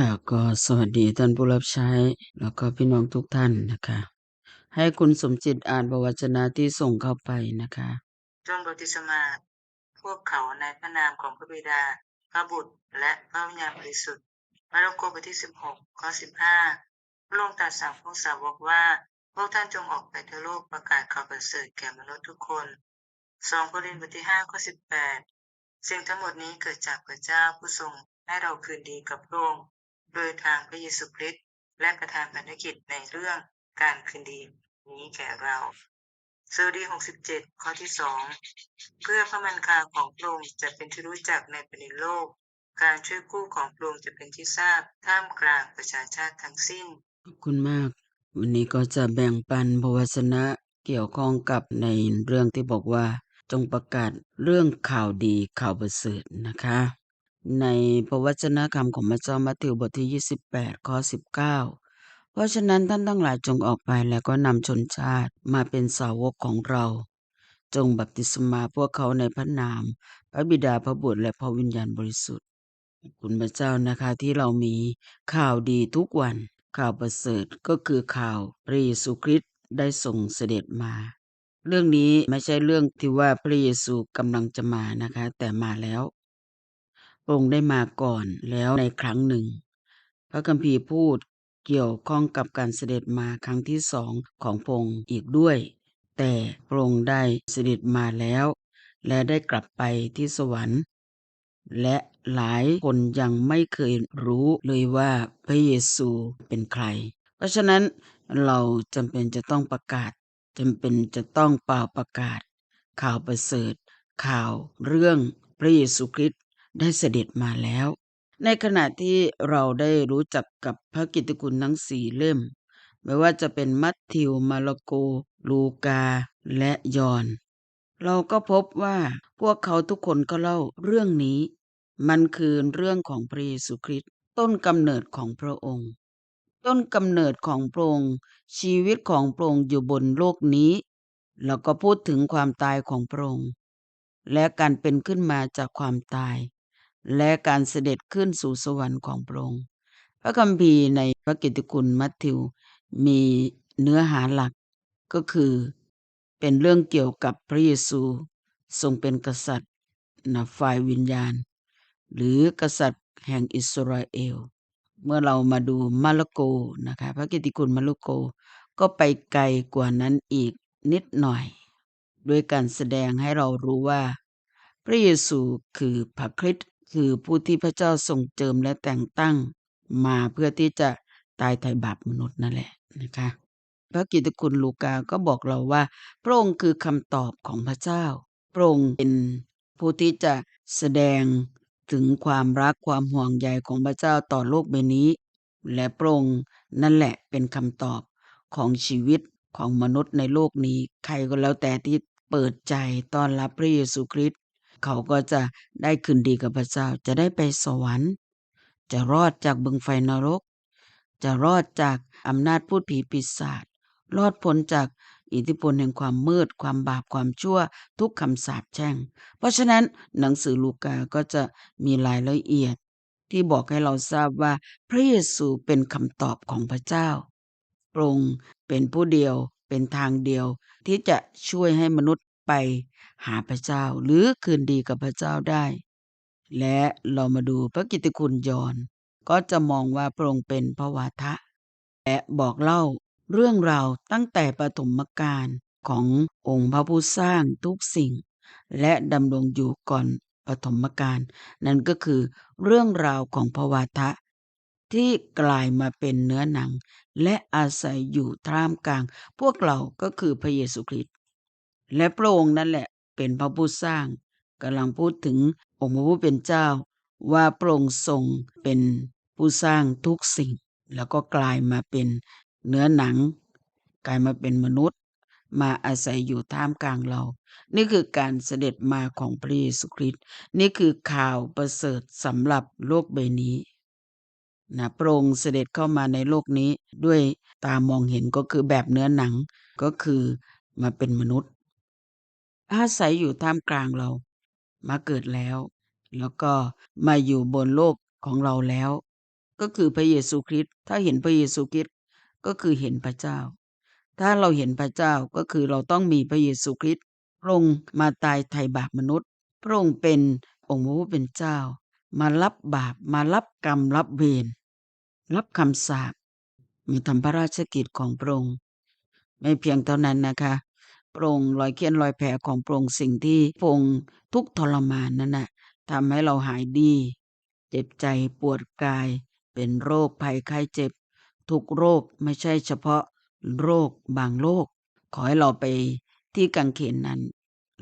ค่ะก็สวัสดีท่านผู้รับใช้ แล้วก็พี่น้องทุกท่านนะคะ ให้คุณสมจิตอ่านพระวจนะที่ส่งเข้าไปนะคะจงบติสมา พวกเขาในพระนามของพระบิดา พระบุตร และพระวิญญาณบริสุทธิ์มาระโกบทที่16ข้อ15พระองค์ตรัสสั่งพวกสาวกว่า พวกท่านจงออกไปทั่วโลกประกาศข่าวประเสริฐแก่มนุษย์ทุกคน2โครินธ์บทที่5ข้อ18สิ่งทั้งหมดนี้เกิดจากพระเจ้าผู้ทรงให้เราคืนดีกับพระองค์ โดยทางพระเยซูคริสต์และประทานพันธกิจในเรื่องการคืนดีนี้แก่เราสดุดี67ข้อที่2เพื่อพระมันคาของพระองค์จะเป็นที่รู้จักในแผ่นดินโลก การช่วยกู้ของพระองค์จะเป็นที่ทราบท่ามกลางประชาชาติทั้งสิ้น ขอบคุณมาก วันนี้ก็จะแบ่งปันพระวจนะเกี่ยวข้องกับในเรื่องที่บอกว่า จงประกาศเรื่องข่าวดีข่าวประเสริฐนะคะ ในพระวจนะคำของพระเจ้ามัทธิวบทที่ 28 ข้อ 19 เพราะฉะนั้นท่านทั้งหลายจงออกไปแล้วก็นำชนชาติมาเป็นสาวกของเรา จงบัพติศมาพวกเขาในพระนาม พระบิดาพระบุตรและพระวิญญาณบริสุทธิ์คุณพระเจ้านะคะที่เรามีข่าวดีทุกวันข่าวประเสริฐก็คือข่าวพระเยซูคริสต์ได้ทรงเสด็จมา เรื่องนี้ไม่ใช่เรื่องที่ว่าพระเยซูกำลังจะมานะคะ แต่มาแล้ว พระองค์ได้มาก่อนแล้วในครั้งหนึ่ง พระคัมภีร์พูดเกี่ยวข้องกับการเสด็จมาครั้งที่สองของพระองค์อีกด้วย แต่พระองค์ได้เสด็จมาแล้ว และได้กลับไปที่สวรรค์ และหลายคนยังไม่เคยรู้เลยว่าพระเยซูเป็นใคร เพราะฉะนั้นเราจำเป็นจะต้องประกาศจำเป็นจะต้องเป่าประกาศ ข่าวประเสริฐ ข่าวเรื่องพระเยซูคริสต์ ได้เสด็จมาแล้ว ในขณะที่เราได้รู้จักกับพระกิตติคุณทั้งสี่เล่ม ไม่ว่าจะเป็นมัทธิว มาระโก ลูกา และยอน เราก็พบว่าพวกเขาทุกคนก็เล่าเรื่องนี้ มันคือเรื่องของพระเยซูคริสต์ต้นกำเนิดของพระองค์ ต้นกำเนิดของพระองค์ชีวิตของพระองค์อยู่บนโลกนี้ แล้วก็พูดถึงความตายของพระองค์และการเป็นขึ้นมาจากความตาย และการเสด็จขึ้นสู่สวรรค์ของพระองค์ พระคัมภีร์ในพระกิตติคุณมัทธิว มีเนื้อหาหลักก็คือเป็นเรื่องเกี่ยวกับพระเยซูทรงเป็นกษัตริย์นะฝ่ายวิญญาณ หรือกษัตริย์แห่งอิสราเอล เมื่อเรามาดูมาระโกนะคะพระกิตติคุณมาระโกก็ไปไกลกว่านั้นอีกนิดหน่อยโดยการแสดงให้เรารู้ว่า พระเยซูคือพระคริสต์ คือผู้ที่พระเจ้าทรงเจิมและแต่งตั้งมาเพื่อที่จะตายไถ่บาปมนุษย์นั่นแหละนะคะพระกิตตคุณลูกาก็บอกเราว่า พระองค์คือคำตอบของพระเจ้า พระองค์เป็นผู้ที่จะแสดงถึงความรักความห่วงใยของพระเจ้าต่อโลกใบนี้ และพระองค์นั่นแหละเป็นคำตอบของชีวิตของมนุษย์ในโลกนี้ ใครก็แล้วแต่ที่เปิดใจต้อนรับพระเยซูคริสต์ เขาก็จะได้คืนดีกับพระเจ้าจะได้ไปสวรรค์ จะรอดจากบึงไฟนรก จะรอดจากอำนาจพูดผีปีศาจรอดพ้นจากอิทธิพลแห่งความมืด ความบาปความชั่ว ทุกคำสาปแช่ง เพราะฉะนั้นหนังสือลูกาก็จะมีรายละเอียด ที่บอกให้เราทราบว่าพระเยซูเป็นคำตอบของพระเจ้าพระองค์เป็นผู้เดียวเป็นทางเดียวที่จะช่วยให้มนุษย์ ไปหาพระเจ้าหรือคืนดีกับพระเจ้าได้ และเรามาดูพระกิตติคุณยอนก็จะมองว่าพระองค์เป็นพระวาทะ และบอกเล่าเรื่องราวตั้งแต่ปฐมกาลขององค์พระผู้สร้างทุกสิ่ง และดำรงอยู่ก่อนปฐมกาลนั่นก็คือเรื่องราวของพระวาทะ ที่กลายมาเป็นเนื้อหนัง และอาศัยอยู่ท่ามกลาง พวกเราก็คือพระเยซูคริสต์ และพระองค์นั่นแหละเป็นพระผู้สร้างกำลังพูดถึงองค์พระผู้เป็นเจ้า ว่าพระองค์ทรงเป็นผู้สร้างทุกสิ่ง แล้วก็กลายมาเป็นเนื้อหนัง กลายมาเป็นมนุษย์ มาอาศัยอยู่ท่ามกลางเรา นี่คือการเสด็จมาของพระเยซูคริสต์นี่คือข่าวประเสริฐสำหรับโลกใบนี้นะพระองค์เสด็จเข้ามาในโลกนี้ด้วยตามองเห็นก็คือแบบเนื้อหนังก็คือมาเป็นมนุษย์ อาศัยอยู่ท่ามกลางเรา มาเกิดแล้ว แล้วก็มาอยู่บนโลกของเราแล้ว ก็คือพระเยซูคริสต์ถ้าเห็นพระเยซูคริสต์ก็คือเห็นพระเจ้า ถ้าเราเห็นพระเจ้าก็คือเราต้องมีพระเยซูคริสต์พระองค์มาตายไถ่บาปมนุษย์ พระองค์เป็นองค์พระผู้เป็นเจ้า มารับบาปมารับกรรมรับเวรรับคำสาปมาทำพระราชกิจของพระองค์ไม่เพียงเท่านั้นนะคะ พระองค์รอยเขียนรอยแผลของพระองค์สิ่งที่พระองค์ทุกทรมานนั่นน่ะทำให้เราหายดี เจ็บใจปวดกาย เป็นโรคภัยไข้เจ็บ ทุกโรคไม่ใช่เฉพาะโรคบางโรค ขอให้เราไปที่กังเขนนั้น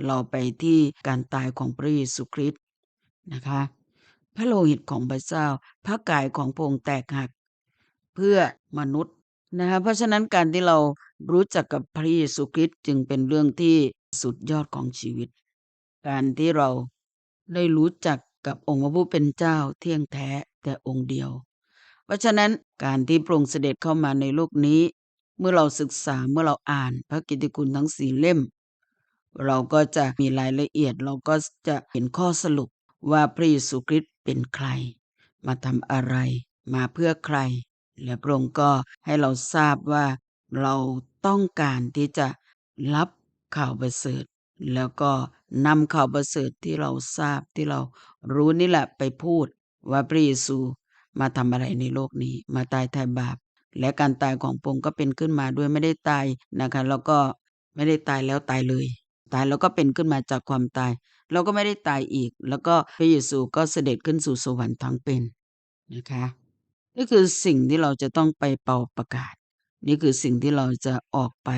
เราไปที่การตายของพระเยซูคริสต์นะคะ พระโลหิตของพระเจ้า พระกายของพระองค์แตกหัก เพื่อมนุษย์นะคะเพราะฉะนั้นการที่เรา รู้จักกับพระเยซูคริสต์จึงเป็นเรื่องที่สุดยอดของชีวิต การที่เราได้รู้จักกับองค์พระผู้เป็นเจ้าเที่ยงแท้แต่องค์เดียว เพราะฉะนั้นการที่พระองค์เสด็จเข้ามาในโลกนี้ เมื่อเราศึกษาเมื่อเราอ่านพระกิตติคุณทั้งสี่เล่ม เราก็จะมีรายละเอียดเราก็จะเห็นข้อสรุปว่าพระเยซูคริสต์เป็นใคร มาทำอะไร มาเพื่อใคร และพระองค์ก็ให้เราทราบว่า เราต้องการที่จะรับข่าวประเสริฐ แล้วก็นำข่าวประเสริฐที่เราทราบที่เรารู้นี่แหละไปพูดว่าพระเยซูมาทำอะไรในโลกนี้มาตายแทนบาป และการตายของพงก็เป็นขึ้นมาด้วยไม่ได้ตายนะคะ แล้วก็ไม่ได้ตายแล้วตายเลย ตายแล้วก็เป็นขึ้นมาจากความตาย เราก็ไม่ได้ตายอีก แล้วก็พระเยซูก็เสด็จขึ้นสู่สวรรค์ทั้งเป็นนะคะนี่คือสิ่งที่เราจะต้องไปเป่าประกาศ นี่คือสิ่งที่เราจะออกไป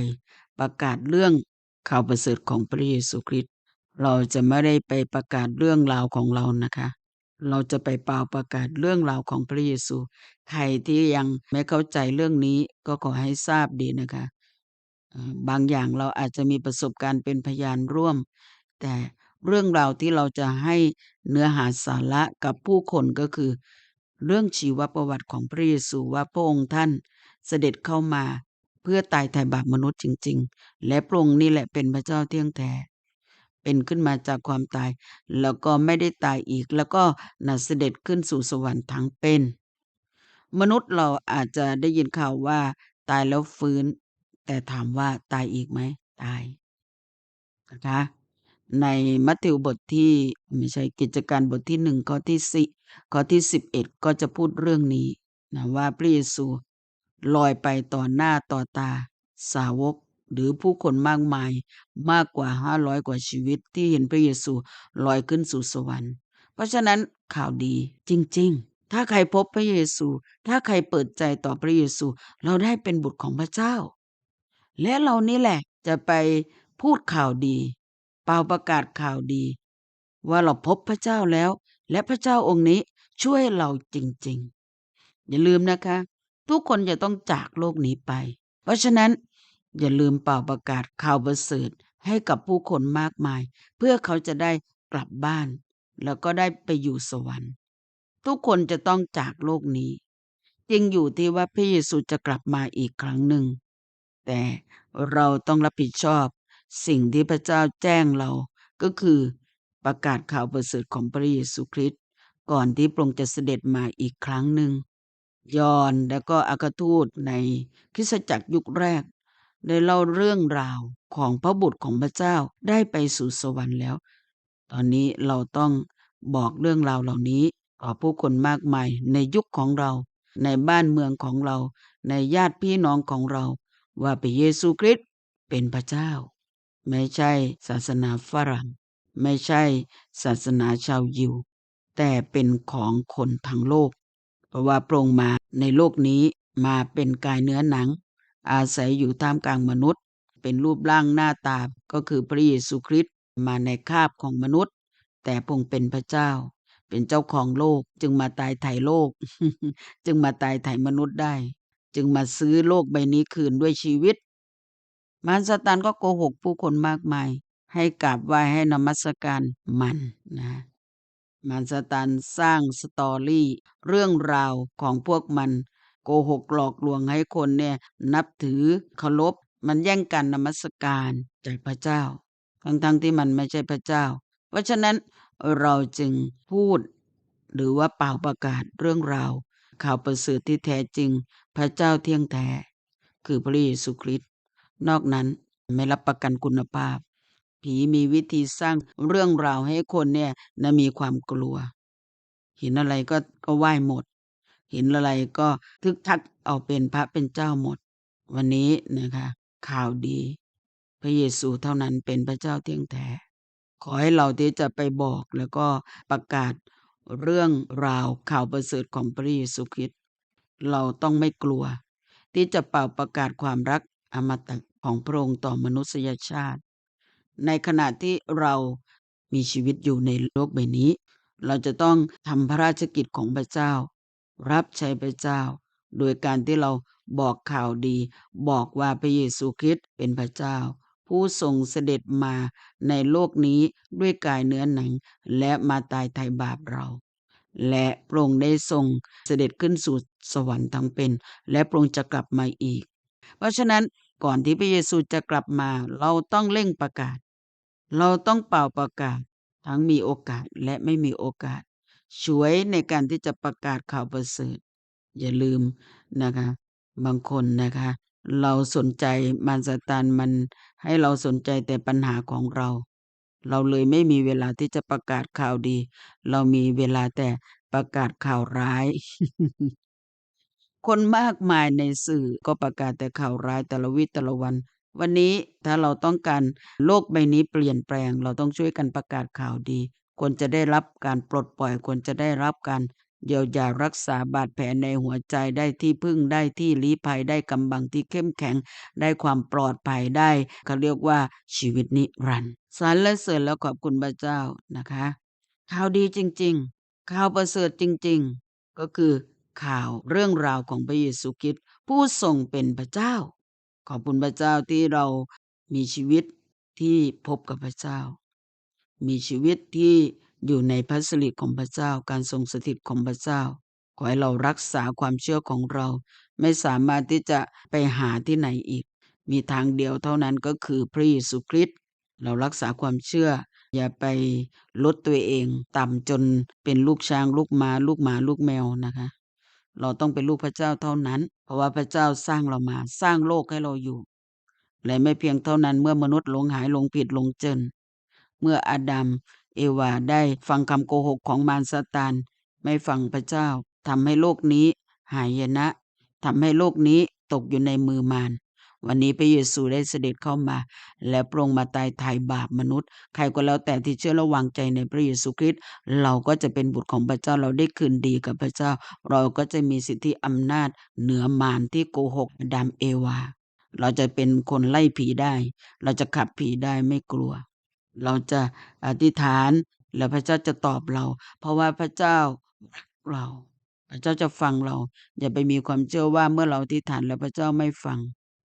ประกาศเรื่องข่าวประเสริฐของพระเยซูคริสต์เราจะไม่ได้ไปประกาศเรื่องราวของเรานะคะ เราจะไปเป่าประกาศเรื่องราวของพระเยซู ใครที่ยังไม่เข้าใจเรื่องนี้ก็ขอให้ทราบดีนะคะ บางอย่างเราอาจจะมีประสบการณ์เป็นพยานร่วม แต่เรื่องราวที่เราจะให้เนื้อหาสาระกับผู้คนก็คือ เรื่องชีวประวัติของพระเยซูว่าพระองค์ท่าน เสด็จเข้ามา เพื่อตายไถ่บาปมนุษย์จริง ๆ และพระองค์นี่แหละเป็นพระเจ้าเที่ยงแท้เป็นขึ้นมาจากความตาย แล้วก็ไม่ได้ตายอีก แล้วก็นัเสด็จขึ้นสู่สวรรค์ทั้งเป็น มนุษย์เราอาจจะได้ยินข่าวว่า ตายแล้วฟื้น แต่ถามว่าตายอีกไหมตายนะคะในมัทธิวบทที่ไม่ใช่กิจการบทที่หนึ่งข้อที่สิข้อที่สิบเอ็ดก็จะพูดเรื่องนี้นะว่าพระเยซู ลอยไปต่อหน้าต่อตาสาวกหรือผู้คนมากมายมากกว่าห้าร้อยกว่าชีวิตที่เห็นพระเยซูลอยขึ้นสู่สวรรค์ เพราะฉะนั้นข่าวดีจริง ๆ ถ้าใครพบพระเยซู ถ้าใครเปิดใจต่อพระเยซู เราได้เป็นบุตรของพระเจ้า และเรานี่แหละจะไปพูดข่าวดีเป่าประกาศข่าวดี ว่าเราพบพระเจ้าแล้ว และพระเจ้าองค์นี้ช่วยเราจริง ๆ อย่าลืมนะคะ ทุกคนจะต้องจากโลกนี้ไป เพราะฉะนั้นอย่าลืมเป่าประกาศข่าวประเสริฐให้กับผู้คนมากมาย เพื่อเขาจะได้กลับบ้าน แล้วก็ได้ไปอยู่สวรรค์ ทุกคนจะต้องจากโลกนี้จริงอยู่ที่ว่าพระเยซูจะกลับมาอีกครั้งหนึ่ง แต่เราต้องรับผิดชอบ สิ่งที่พระเจ้าแจ้งเราก็คือประกาศข่าวประเสริฐของพระเยซูคริสต์ก่อนที่พระองค์จะเสด็จมาอีกครั้งหนึ่ง ยอนและก็อากาทูตในคริสตจักรยุคแรก ได้เล่าเรื่องราวของพระบุตรของพระเจ้าได้ไปสู่สวรรค์แล้ว ตอนนี้เราต้องบอกเรื่องราวเหล่านี้ต่อผู้คนมากมายในยุคของเรา ในบ้านเมืองของเรา ในญาติพี่น้องของเรา ว่าพระเยซูคริสต์เป็นพระเจ้า ไม่ใช่ศาสนาฝรั่ง ไม่ใช่ศาสนาชาวยิว แต่เป็นของคนทั้งโลก ว่าพรงมาในโลกนี้มาเป็นกายเนื้อหนัง อาศัยอยู่ท่ามกลางมนุษย์ เป็นรูปร่างหน้าตาก็คือพระเยซูคริสต์มาในคาบของมนุษย์ แต่พงเป็นพระเจ้า เป็นเจ้าของโลกจึงมาตายไถ่โลก จึงมาตายไถ่มนุษย์ได้ จึงมาซื้อโลกใบนี้คืนด้วยชีวิต มารซาตานก็โกหกผู้คนมากมาย ให้กราบไหว้ให้นมัสการมันนะ มารซาตานสร้างสตอรี่ เรื่องราวของพวกมัน โกหกหลอกลวงให้คนเนี่ยนับถือเคารพมันแย่งกันนมัสการจากพระเจ้า ทั้งๆทที่มันไม่ใช่พระเจ้า เพราะฉะนั้นเราจึงพูด หรือว่าเป่าประกาศเรื่องราว ข่าวประเสริฐที่แท้จริง พระเจ้าเที่ยงแท้ คือพระเยซูคริสต์นอกนั้นไม่รับประกันคุณภาพ ผีมีวิธีสร้างเรื่องราวให้คนเนี่ยนะมีความกลัว เห็นอะไรก็ก็ไหว้หมด เห็นอะไรก็ทึกทักเอาเป็นพระเป็นเจ้าหมด วันนี้นะคะข่าวดี พระเยซูเท่านั้นเป็นพระเจ้าเที่ยงแท้ขอให้เราที่จะไปบอกแล้วก็ประกาศเรื่องราวข่าวประเสริฐของพระเยซูคริสต์เราต้องไม่กลัว ที่จะเป่าประกาศความรักอมตะของพระองค์ต่อมนุษยชาติ ในขณะที่เรามีชีวิตอยู่ในโลกใบนี้ เราจะต้องทำพระราชกิจของพระเจ้า รับใช้พระเจ้า โดยการที่เราบอกข่าวดี บอกว่าพระเยซูคริสต์เป็นพระเจ้า ผู้ทรงเสด็จมาในโลกนี้ด้วยกายเนื้อหนัง และมาตายไถ่บาปเรา และพระองค์ได้ทรงเสด็จขึ้นสู่สวรรค์ทั้งเป็น และพระองค์จะกลับมาอีก เพราะฉะนั้นก่อนที่พระเยซูจะกลับมา เราต้องเร่งประกาศ เราต้องเป่าประกาศทั้งมีโอกาสและไม่มีโอกาสช่วยในการที่จะประกาศข่าวประเสริฐ อย่าลืมนะคะ บางคนนะคะ เราสนใจมารซาตานมันให้เราสนใจแต่ปัญหาของเรา เราเลยไม่มีเวลาที่จะประกาศข่าวดี เรามีเวลาแต่ประกาศข่าวร้าย คนมากมายในสื่อก็ประกาศแต่ข่าวร้ายแต่ละวิแต่ละวัน วันนี้ถ้าเราต้องการโลกใบนี้เปลี่ยนแปลง เราต้องช่วยกันประกาศข่าวดี ควรจะได้รับการปลดปล่อย ควรจะได้รับการเยียวยารักษาบาดแผลในหัวใจได้ที่พึ่งได้ที่ลี้ภัยได้กำบังที่เข้มแข็ง ได้ความปลอดภัยได้เขาเรียกว่าชีวิตนิรันดร์สรรและเสริญแล้วขอบคุณพระเจ้านะคะ ข่าวดีจริง ๆ ข่าวประเสริฐจริง ๆ ก็คือข่าวเรื่องราวของพระเยซูคริสต์ผู้ทรงเป็นพระเจ้า ขอบคุณพระเจ้าที่เรามีชีวิตที่พบกับพระเจ้า มีชีวิตที่อยู่ในพระสิริของพระเจ้า การทรงสถิตของพระเจ้า ขอให้เรารักษาความเชื่อของเรา ไม่สามารถที่จะไปหาที่ไหนอีก มีทางเดียวเท่านั้นก็คือพระเยซูคริสต์เรารักษาความเชื่อ อย่าไปลดตัวเอง ต่ำจนเป็นลูกช้างลูกม้าลูกหมาลูกแมวนะคะ เราต้องเป็นลูกพระเจ้าเท่านั้น เพราะว่าพระเจ้าสร้างเรามาสร้างโลกให้เราอยู่ และไม่เพียงเท่านั้นเมื่อมนุษย์หลงหายหลงผิดหลงเจนเมื่ออาดัมเอวาได้ฟังคำโกหกของมารซาตานไม่ฟังพระเจ้าทำให้โลกนี้หายนะทำให้โลกนี้ตกอยู่ในมือมาร วันนี้พระเยซูได้เสด็จเข้ามา และปรงมาตายไถ่บาปมนุษย์ ใครก็แล้วแต่ที่เชื่อระวางใจในพระเยซูคริสต์เราก็จะเป็นบุตรของพระเจ้าเราได้คืนดีกับพระเจ้า เราก็จะมีสิทธิอำนาจเหนือมารที่โกหกอาดัมเอวา เราจะเป็นคนไล่ผีได้ เราจะขับผีได้ไม่กลัว เราจะอธิษฐานแล้วพระเจ้าจะตอบเรา เพราะว่าพระเจ้ารักเรา พระเจ้าจะฟังเรา อย่าไปมีความเชื่อว่าเมื่อเราอธิษฐานแล้วพระเจ้าไม่ฟัง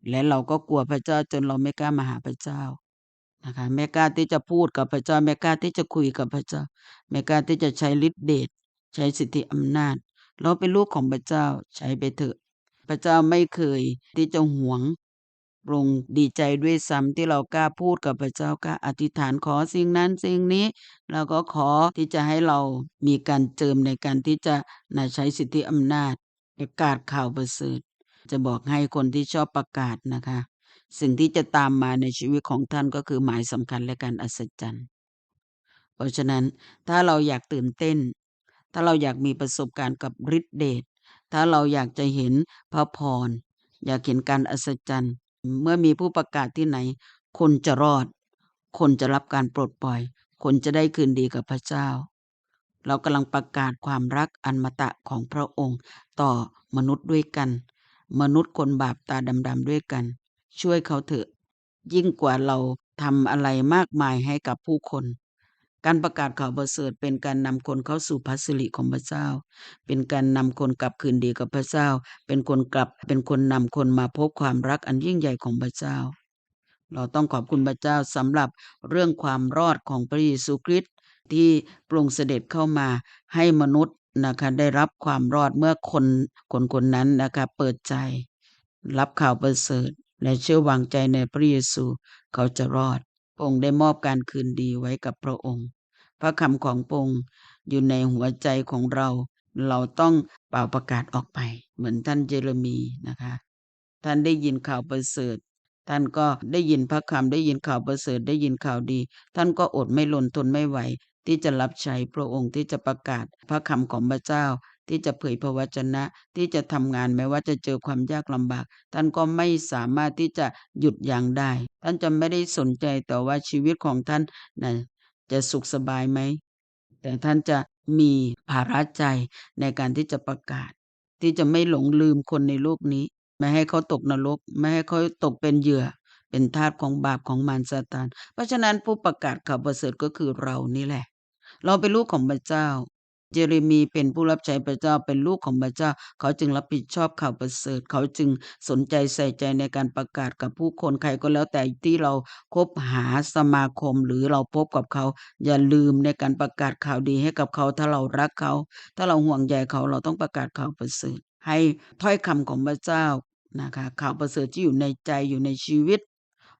และเราก็กลัวพระเจ้าจนเราไม่กล้ามาหาพระเจ้านะคะไม่กล้าที่จะพูดกับพระเจ้าไม่กล้าที่จะคุยกับพระเจ้าไม่กล้าที่จะใช้ฤทธิเดชใช้สิทธิอำนาจ เราเป็นลูกของพระเจ้าใช้ไปเถอะ พระเจ้าไม่เคยที่จะหวงปรงดีใจด้วยซ้ำที่เรากล้าพูดกับพระเจ้ากล้าอธิษฐานขอสิ่งนั้นสิ่งนี้เราก็ขอที่จะให้เรามีการเจิมในการที่จะนาใช้สิทธิอำนาจประกาศข่าวประเสริฐ จะบอกให้คนที่ชอบประกาศนะคะ สิ่งที่จะตามมาในชีวิตของท่านก็คือหมายสำคัญและการอัศจรรย์ เพราะฉะนั้นถ้าเราอยากตื่นเต้น ถ้าเราอยากมีประสบการณ์กับฤทธิเดชถ้าเราอยากจะเห็นพระพร อยากเห็นการอัศจรรย์ เมื่อมีผู้ประกาศที่ไหน คนจะรอด คนจะรับการปลดปล่อย คนจะได้คืนดีกับพระเจ้า เรากำลังประกาศความรักอันมตะของพระองค์ ต่อมนุษย์ด้วยกัน มนุษย์คนบาปตาดำๆด้วยกัน ช่วยเขาเถอะ ยิ่งกว่าเราทำอะไรมากมายให้กับผู้คน การประกาศข่าวประเสริฐเป็นการนำคนเข้าสู่พระสิริของพระเจ้า เป็นการนำคนกลับคืนดีกับพระเจ้า เป็นคนกลับเป็นคนนำคนมาพบความรักอันยิ่งใหญ่ของพระเจ้า เราต้องขอบคุณพระเจ้าสำหรับเรื่องความรอดของพระเยซูคริสต์ที่ปรงเสด็จเข้ามาให้มนุษย์ นะคะได้รับความรอดเมื่อคนคนคนนั้นนะคะเปิดใจ รับข่าวประเสริฐและเชื่อวางใจในพระเยซูเขาจะรอดพระองค์ได้มอบการคืนดีไว้กับพระองค์ พระคำของพระองค์อยู่ในหัวใจของเรา เราต้องเป่าประกาศออกไป เหมือนท่านเยเรมีนะคะ ท่านได้ยินข่าวประเสริฐท่านก็ได้ยินพระคำได้ยินข่าวประเสริฐได้ยินข่าวดี ท่านก็อดไม่หล่นทนไม่ไหว ที่จะรับใช้พระองค์ที่จะประกาศพระคำของพระเจ้า ที่จะเผยพระวจนะที่จะทำงานแม้ว่าจะเจอความยากลำบาก ท่านก็ไม่สามารถที่จะหยุดยั้งได้ ท่านจะไม่ได้สนใจต่อว่าชีวิตของท่านนะจะสุขสบายไหม แต่ท่านจะมีภาระใจในการที่จะประกาศ ที่จะไม่หลงลืมคนในโลกนี้ ไม่ให้เขาตกนรก ไม่ให้เขาตกเป็นเหยื่อเป็นทาสของบาปของมารซาตาน เพราะฉะนั้นผู้ประกาศข่าวประเสริฐก็คือเรานี่แหละ เราเป็นลูกของพระเจ้าเจเรมีเป็นผู้รับใช้พระเจ้าเป็นลูกของพระเจ้า เขาจึงรับผิดชอบข่าวประเสริฐ เขาจึงสนใจใส่ใจในการประกาศกับผู้คนใครก็แล้วแต่ที่เราคบหาสมาคมหรือเราพบกับเขา อย่าลืมในการประกาศข่าวดีให้กับเขาถ้าเรารักเขา ถ้าเราห่วงใยเขาเราต้องประกาศข่าวประเสริฐ ให้ถ้อยคำของพระเจ้านะคะข่าวประเสริฐที่อยู่ในใจอยู่ในชีวิต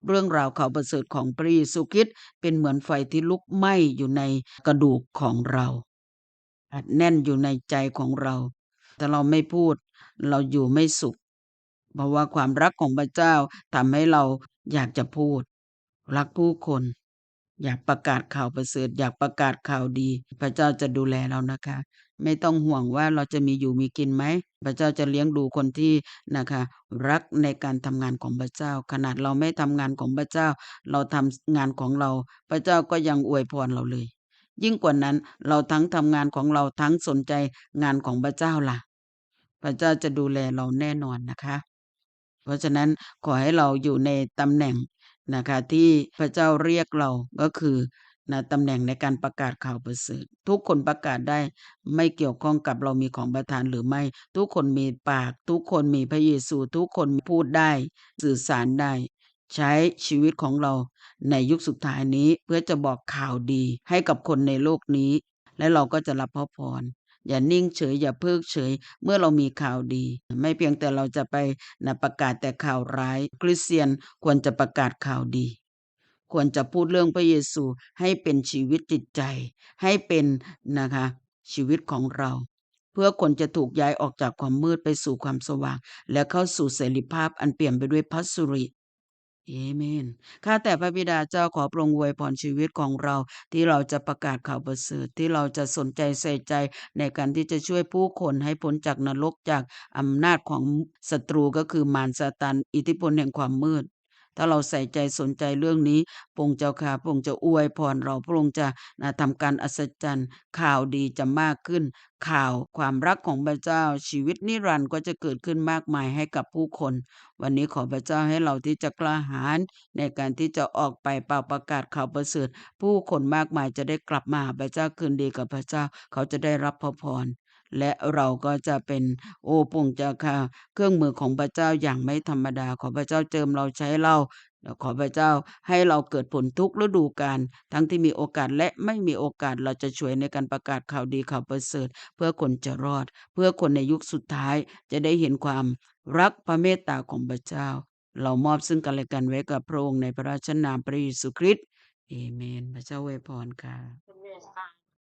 เรื่องราวข่าวประเสริฐของพระเยซูคริสต์เป็นเหมือนไฟที่ลุกไหม้อยู่ในกระดูกของเราอัดแน่นอยู่ในใจของเรา แต่เราไม่พูดเราอยู่ไม่สุข เพราะว่าความรักของพระเจ้าทำให้เราอยากจะพูด รักผู้คน อยากประกาศข่าวประเสริฐ อยากประกาศข่าวดี พระเจ้าจะดูแลเรานะคะ ไม่ต้องห่วงว่าเราจะมีอยู่มีกินไหมพระเจ้าจะเลี้ยงดูคนที่นะคะ รักในการทำงานของพระเจ้า ขนาดเราไม่ทำงานของพระเจ้า เราทำงานของเรา พระเจ้าก็ยังอวยพรเราเลย ยิ่งกว่านั้นเราทั้งทำงานของเราทั้งสนใจงานของพระเจ้าล่ะ พระเจ้าจะดูแลเราแน่นอนนะคะ เพราะฉะนั้นขอให้เราอยู่ในตำแหน่ง นะคะที่พระเจ้าเรียกเราก็คือนะตำแหน่งในการประกาศข่าวประเสริฐ ทุกคนประกาศได้ไม่เกี่ยวข้องกับเรามีของประทานหรือไม่ ทุกคนมีปาก ทุกคนมีพระเยซู ทุกคนพูดได้ สื่อสารได้ ใช้ชีวิตของเราในยุคสุดท้ายนี้เพื่อจะบอกข่าวดีให้กับคนในโลกนี้ และเราก็จะรับพระพร อย่านิ่งเฉยอย่าเพิกเฉย เมื่อเรามีข่าวดี ไม่เพียงแต่เราจะไปนะประกาศแต่ข่าวร้าย คริสเตียนควรจะประกาศข่าวดีควรจะพูดเรื่องพระเยซูให้เป็นชีวิตจิตใจ ให้เป็นนะคะชีวิตของเรา เพื่อคนจะถูกย้ายออกจากความมืดไปสู่ความสว่าง และเข้าสู่เสรีภาพอันเปี่ยมไปด้วยพระสุริ เอเมน ข้าแต่พระบิดาเจ้าขอปรงอวยพรชีวิตของเรา ที่เราจะประกาศข่าวประเสริฐที่เราจะสนใจใส่ใจในการที่จะช่วยผู้คนให้พ้นจากนรกจากอำนาจของศัตรูก็คือมารซาตานอิทธิพลแห่งความมืด ถ้าเราใส่ใจสนใจเรื่องนี้พระองค์เจ้าค่ะพระองค์จะอวยพรเราพระองค์จะนะทำการอัศจรรย์ ข่าวดีจะมากขึ้น ข่าวความรักของพระเจ้าชีวิตนิรันดร์ก็จะเกิดขึ้นมากมายให้กับผู้คน วันนี้ขอพระเจ้าให้เราที่จะกล้าหาญในการที่จะออกไปเป่าประกาศข่าวประเสริฐผู้คนมากมายจะได้กลับมาหาพระเจ้าคืนดีกับพระเจ้า เขาจะได้รับพระพร และเราก็จะเป็นโอ้พงเจ้าค่ะเครื่องมือของพระเจ้าอย่างไม่ธรรมดา ขอพระเจ้าเจิมเราใช้เราขอพระเจ้าให้เราเกิดผลทุกฤดูกาลทั้งที่มีโอกาสและไม่มีโอกาสเราจะช่วยในการประกาศข่าวดีข่าวประเสริฐ เพื่อคนจะรอด เพื่อคนในยุคสุดท้ายจะได้เห็นความรักพระเมตตาของพระเจ้า เรามอบซึ่งกันและกันไว้กับพระองค์ในพระราชนามพระเยซูคริสต์เอเมน พระเจ้าอวพรค่ะ